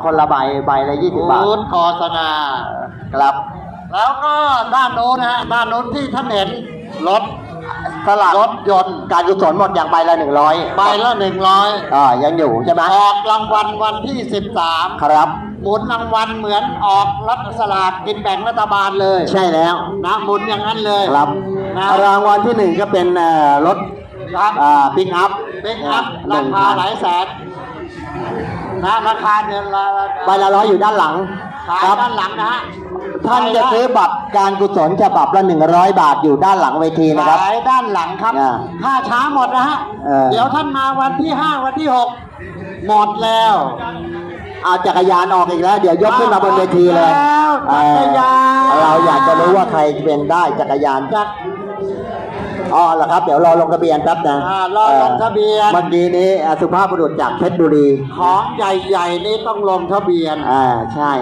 คนละใบใบละยี่สิบบาทศูนย์โฆษณาครับ แล้วก็ด้านโน้นนะฮะด้านโน้นที่ท่านเห็นรถสลากรถยนต์การกุศลหมดอย่างใบละหนึ่งร้อยใบละหนึ่งร้อยอ่ายังอยู่ใช่ไหมออกรางวัลวันที่สิบสามครับหมุนรางวัลเหมือนออกรัฐสลากกินแบ่งรัฐบาลเลย ใช่แล้วนะหมุนอย่างนั้นเลยครับนะรางวัลที่หนึ่งก็เป็นเอ่อรถ ครับอ่าปิกอัพเป็นอัพหรานึ่งคาคันหลายแสนนะราคาเดือนละใบละร้อยอยู่ด้านหลังขายครับด้านหลังนะฮะท่านจะซื้อบัตรการกุศลฉบับละหนึ่งร้อยบาทอยู่ด้านหลังเวทีนะครับ ขายด้านหลังครับอ่าถ้าช้าหมดนะฮะเออ เดี๋ยวท่านมาวันที่ห้าวันที่หกหมดแล้วเอาจักรยานออกอีกแล้ว เดี๋ยวยกขึ้นมาบนเวทีเลย แล้วจักรยาน เออเราอยากจะรู้ว่าใครเป็นได้จักรยานจาก อ๋อเหรอครับ เดี๋ยวรอลงทะเบียนแป๊บนะอ่ารอลงทะเบียน เมื่อกี้นี้อ่าสุภาพบุรุษจากเพชรบุรี ของใหญ่ๆนี่ต้องลงทะเบียน อ่า ใช่